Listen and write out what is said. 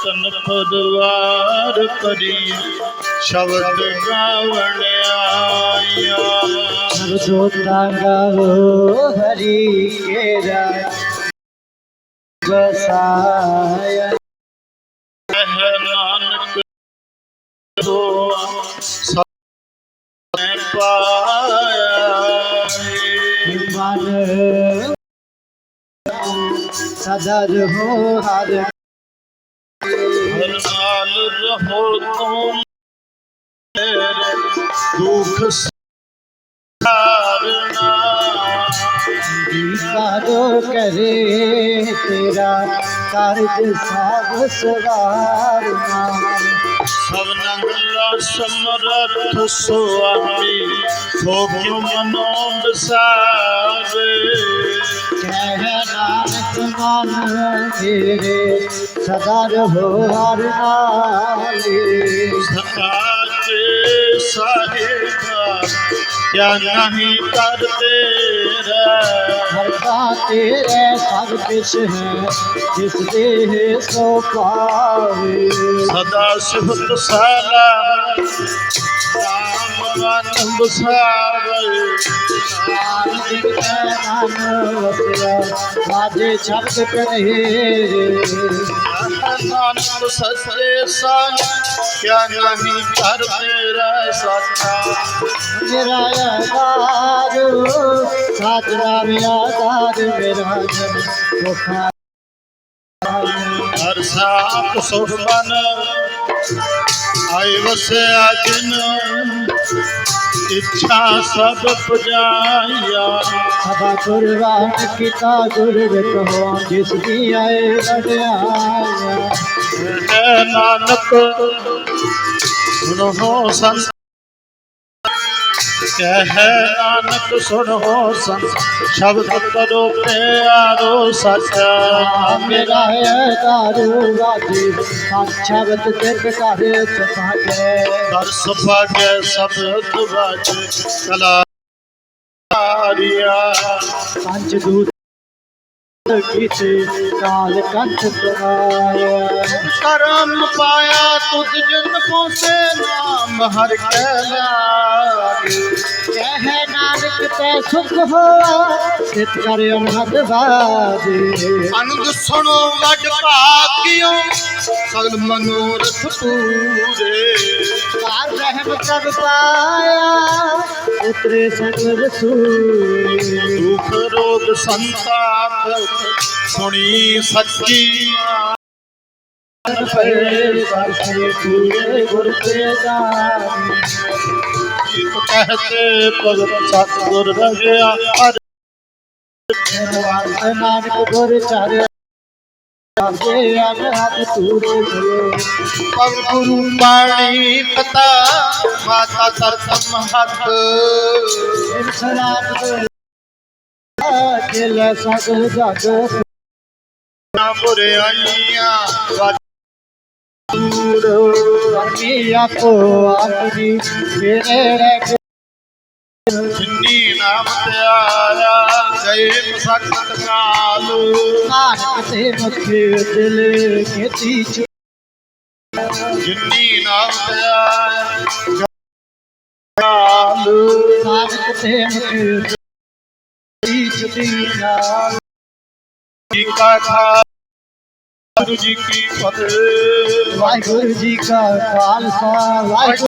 وطن پروار پری شبد گاون آیا سب جوتا گاو ہری کے رائے بسایا رحمان دعا سب پایا سدر ہو ہر हलाल रहो तुम दुख सारना करे तेरा কার দেশা ঘোষগার সবনঙ্গল সমরথ স্বামী ভোগ্য মনোব সারে। নানক মান রে সদা রহো হর নালে সকাতে সাহেবা ਕਿਆ ਨਹੀਂ ਕਰ ਤੇਰਾ ਹਰ ਦਾ ਤੇਰੇ ਸਭ ਕਿਛ ਹੈ ਜਿਸ ਦੇ ਸੋ ਪਾਵੇ ਸਦਾ ਸੁਹਤ ਸਾਲਾ ਰਾਮ ਮਨ ਬਸਾਵੇ ਵਾਜੇ ਸ਼ਬਦ ਕਰੇ ਨਾਨਕ ਸੱਚੇ ਸਾਲ ਕਿਆ नाम सच्चे सन क्या नहीं कर मेरा सच्चा मेरा यादारू साजना मेरा दार मेरा जन हर साथ सुख मन वसे अग्न इच्छा सब पुजाया सदा कुर्बान पिता गुरु कहो जिस भी आए नानक सुनो संत ਕਹਿ ਨਾਨਕ ਸੁਣੋ ਸੰਤ ਸ਼ਬਦ ਕਰੋ ਪਿਆਰੋ ਸੱਚਾ। ਮੇਰਾ ਹੈ ਦਾਰੂ ਵਾਜੀ ਸ਼ਬਦ ਕਿਰਤ ਕਰੇ ਸਫਾਗੇ ਦਰਸ ਭਾਗੈ ਸਬਦ ਵਾਜ ਕਲਾ ਆਰਿਆ। ਪੰਜ ਦੂਤ ਕੀਤੇ ਕਾਲ ਕੰਠ ਸੁਨਾਇਆ ਕਰਮ ਪਾਇਆ ਤੁਧ ਜਨ ਕੋ ਸੇ ਨਾਮ ਹਰ ਕੈ ਲਾਗੇ ਕਹਿ ਨਾਨਕ ਤੈ ਸੁਖ ਹੋਆ ਸਿਤ ਕਰ ਅਨਹਦ ਬਾਜੇ। ਅਨੰਦ ਸੁਣੋ ਵੱਡ ਭਾਗਿਓ, ਸਗਲ ਮਨੋਰਥ ਪੂਰੇ ਕਾਰ ਰਹਿਮ ਕਬ ਪਾਇਆ। ਉਤਰੇ ਸੰਗ ਰਸੂਲ। ਦੁਖ ਰੋਗ ਸੰਤਾਪ ਸੁਣੀ ਸੱਚੀ। ਪਰੇ ਵਰਸੇ ਪੂਰੇ ਗੁਰ ਤੇ ਕਹਤੇ ਭਗਤ ਸਤਿਗੁਰ ਰਹਿਆ ਹਰ ਨਾਨਕ ਗੁਰ ਚਾਰੇ ਆਗੇ ਅਨਹਦ ਤੂਰੇ ਮਿਲੇ ਪਵ ਗੁਰੂ ਬਾਣੀ ਪਤਾ ਮਾਤਾ ਤਰਤਮ ਹੱਥ। ਸਿਰ ਦਿਲ ਸਗਲ ਜਗ ਨਾ ਬੁਰਾਈਆਂ ਵਾਜੂਰ ਵਰਗੀ ਆਪੋ ਆਪਣੀ ਮੇਰੇ ਜਿਨੀ ਨਾਮ ਤੇ ਆਇਆ ਗਏ ਮਸਕਤ ਕਾਲ ਨਾਨਕ ਤੇ ਮੁਖੇ ਦਿਲ ਕੀਤੀ ਚ। ਜਿਨੀ ਨਾਮ ਤੇ ਆਇਆ ਕਾਲ ਨਾਨਕ ਤੇ ਮੁਖੇ ਕੀਤੀ ਚੁਦੀ ਨਾਲ। ਜੀ ਕਾ ਖਾਲਸਾ ਗੁਰੂ ਜੀ ਕੀ ਫਤਿਹ। ਵਾਹਿਗੁਰੂ ਜੀ ਕਾ ਖਾਲਸਾ ਵਾਹਿਗੁਰੂ